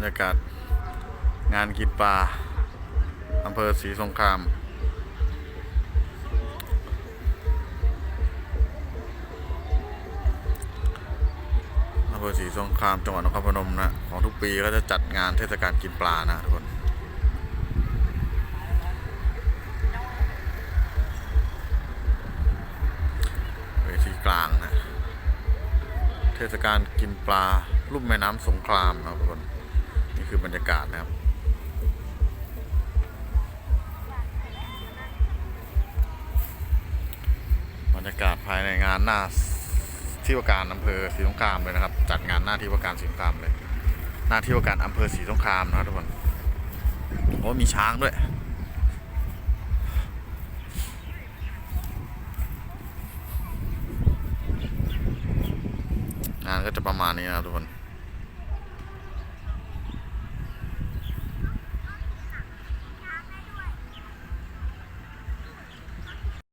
รยากาศงานกินปลาอำเภอศรีสงคราม อำเภอศรีสงครามจังหวัดนครพนมนะ ของทุกปีก็จะจัดงานเทศกาลกินปลานะทุกคน เวทีกลางนะ เทศกาลกินปลาลุ่มแม่น้ำสงครามนะทุกคน คือบรรยากาศนะครับ บรรยากาศภายในงานหน้าที่ว่าการอำเภอศรีสงครามเลยนะครับ จัดงานหน้าที่ว่าการศรีสงครามเลย หน้าที่ว่าการอำเภอศรีสงครามนะครับทุกคนโอ้มีช้างด้วยงานก็จะประมาณนี้นะครับทุกคน